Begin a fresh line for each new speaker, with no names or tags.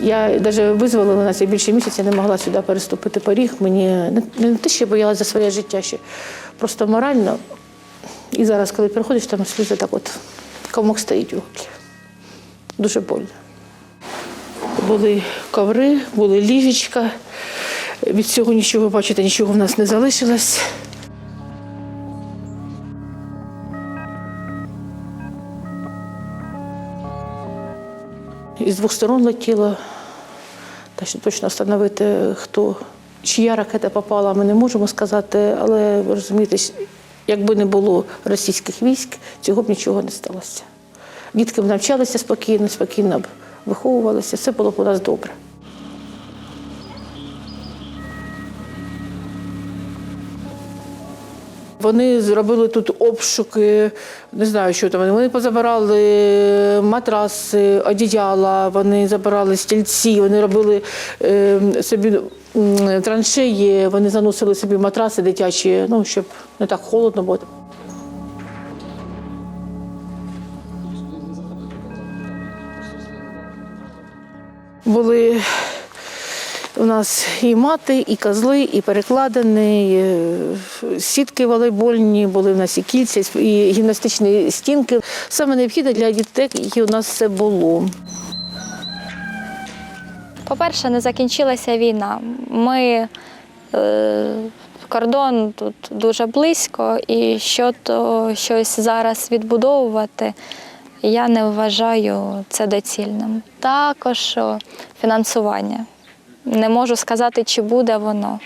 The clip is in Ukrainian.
Я навіть визволила нас, я більше місяця не могла сюди переступити поріг. Мені не те, що я боялася за своє життя, ще просто морально. І зараз, коли приходиш, там сльози так от комок стоїть у горлі. Дуже больно. Були коври, були ліжечка. Від цього нічого бачите, нічого в нас не залишилось. Із двох сторон летіло. Та що точно встановити, хто чия ракета попала, ми не можемо сказати, але розумієте, якби не було російських військ, цього б нічого не сталося. Дітки б навчалися спокійно, спокійно б виховувалися, все було б у нас добре. Вони зробили тут обшуки, не знаю, що там. Вони позабирали матраси, одіяла, вони забирали стільці, вони робили е, собі траншеї, вони заносили собі матраси дитячі, ну, щоб не так холодно було. Були у нас і мати, і козли, і перекладини, і е, сітки волейбольні, були в нас і кільця, і гімнастичні стінки. Саме необхідне для дітей, які у нас все було.
По-перше, не закінчилася війна. Ми е, кордон тут дуже близько, і що то щось зараз відбудовувати, я не вважаю це доцільним. Також фінансування. Не можу сказати, чи буде воно.